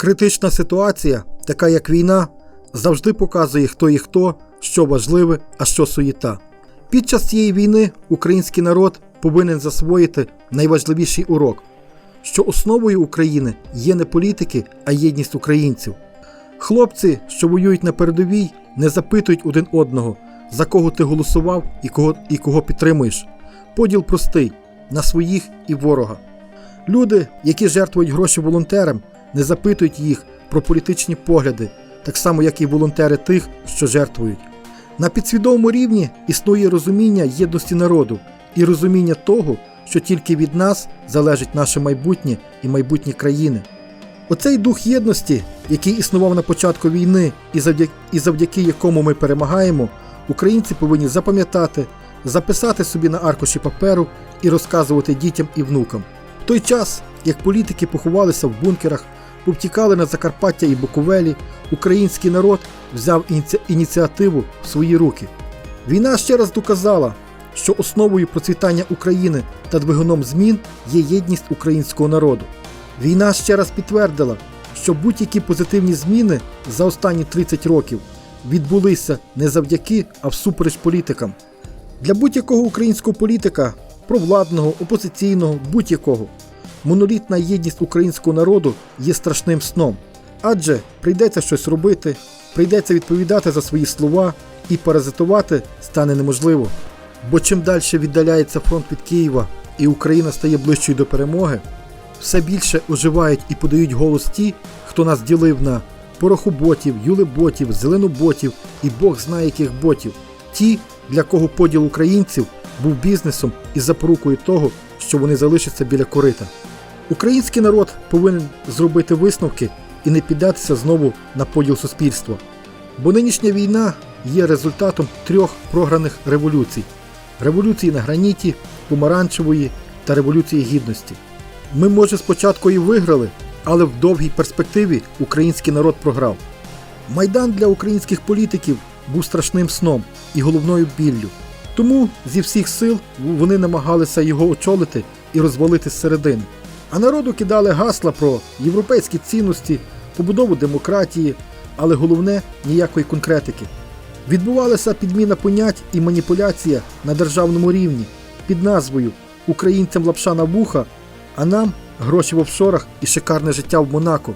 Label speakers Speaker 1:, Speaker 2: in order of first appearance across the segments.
Speaker 1: Критична ситуація, така як війна, завжди показує, хто є хто, що важливе, а що суєта. Під час цієї війни український народ повинен засвоїти найважливіший урок, що основою України є не політики, а єдність українців. Хлопці, що воюють на передовій, не запитують один одного, за кого ти голосував і кого, і кого підтримуєш. Поділ простий на своїх і ворога. Люди, які жертвують гроші волонтерам, не запитують їх про політичні погляди, так само як і волонтери тих, що жертвують. На підсвідомому рівні існує розуміння єдності народу і розуміння того, що тільки від нас залежить наше майбутнє і майбутнє країни. Оцей дух єдності, який існував на початку війни і завдяки, і завдяки якому ми перемагаємо, українці повинні запам'ятати, записати собі на аркуші паперу і розказувати дітям і внукам. В той час, як політики поховалися в бункерах, повтікали на Закарпаття і Буковелі, український народ взяв ініці- ініціативу в свої руки. Війна ще раз доказала, що основою процвітання України та двигуном змін є єдність українського народу. Війна ще раз підтвердила, що будь-які позитивні зміни за останні 30 років відбулися не завдяки, а всупереч політикам. Для будь-якого українського політика, провладного, опозиційного, будь-якого, монолітна єдність українського народу є страшним сном. Адже прийдеться щось робити, прийдеться відповідати за свої слова і паразитувати стане неможливо. Бо чим далі віддаляється фронт від Києва і Україна стає ближчою до перемоги, все більше оживають і подають голос ті, хто нас ділив на порохоботів, юлеботів, зеленоботів і Бог знає яких ботів. Ті, для кого поділ українців був бізнесом і запорукою того, що вони залишаться біля корита. Український народ повинен зробити висновки і не піддатися знову на поділ суспільства. Бо нинішня війна є результатом трьох програних революцій: революції на граніті, помаранчевої та революції гідності. Ми, може, спочатку і виграли, але в довгій перспективі український народ програв. Майдан для українських політиків був страшним сном і головною біллю. Тому зі всіх сил вони намагалися його очолити і розвалити зсередини. А народу кидали гасла про європейські цінності, побудову демократії, але головне ніякої конкретики. Відбувалася підміна понять і маніпуляція на державному рівні під назвою Українцям лапша на вуха, а нам гроші в офшорах і шикарне життя в Монако.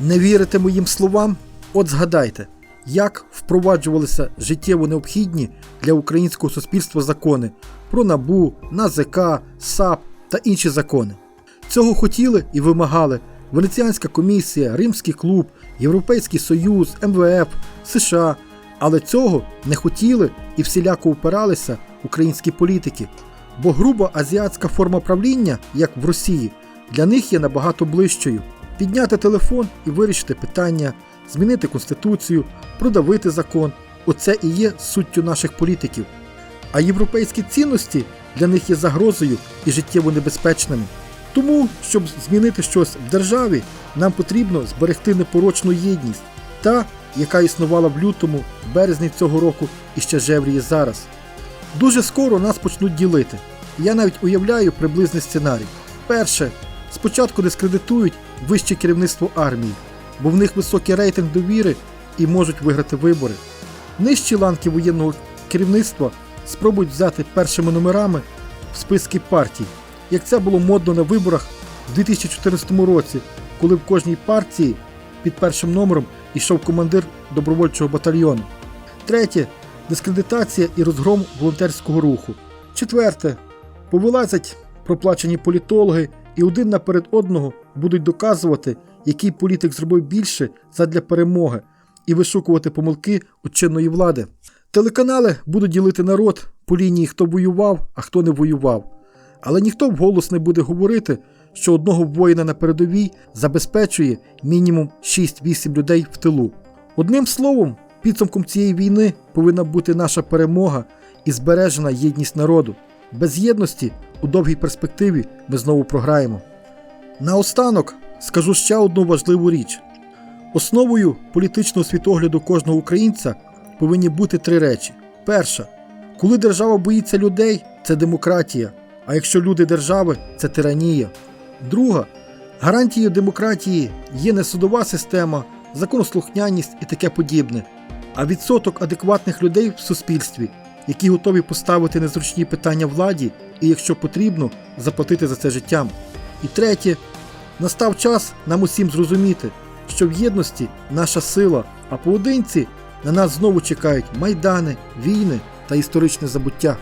Speaker 1: Не вірите моїм словам? От згадайте, як впроваджувалися життєво необхідні для українського суспільства закони про НАБУ, НАЗК, САП та інші закони. Цього хотіли і вимагали Венеціанська комісія, Римський клуб, Європейський Союз, МВФ, США, але цього не хотіли і всіляко упиралися українські політики. Бо груба азіатська форма правління, як в Росії, для них є набагато ближчою. Підняти телефон і вирішити питання, змінити конституцію, продавити закон оце і є суттю наших політиків. А європейські цінності для них є загрозою і життєво небезпечними. Тому, щоб змінити щось в державі, нам потрібно зберегти непорочну єдність, та, яка існувала в лютому, березні цього року і ще жевріє зараз. Дуже скоро нас почнуть ділити. Я навіть уявляю приблизний сценарій. Перше, спочатку дискредитують вище керівництво армії, бо в них високий рейтинг довіри і можуть виграти вибори. Нижчі ланки воєнного керівництва спробують взяти першими номерами в списки партій, як це було модно на виборах в 2014 році, коли в кожній партії під першим номером йшов командир добровольчого батальйону. Третє дискредитація і розгром волонтерського руху. Четверте повилазять проплачені політологи і один наперед одного будуть доказувати, який політик зробив більше задля перемоги, і вишукувати помилки у чинної влади. Телеканали будуть ділити народ по лінії, хто воював, а хто не воював. Але ніхто вголос не буде говорити, що одного воїна на передовій забезпечує мінімум 6-8 людей в тилу. Одним словом, підсумком цієї війни повинна бути наша перемога і збережена єдність народу. Без єдності у довгій перспективі ми знову програємо. Наостанок скажу ще одну важливу річ: основою політичного світогляду кожного українця повинні бути три речі: перша, коли держава боїться людей, це демократія. А якщо люди держави, це тиранія. Друга, Гарантією демократії є не судова система, законослухняність і таке подібне, а відсоток адекватних людей в суспільстві, які готові поставити незручні питання владі і, якщо потрібно, заплатити за це життям. І третє, настав час нам усім зрозуміти, що в єдності наша сила, а поодинці на нас знову чекають майдани, війни та історичне забуття.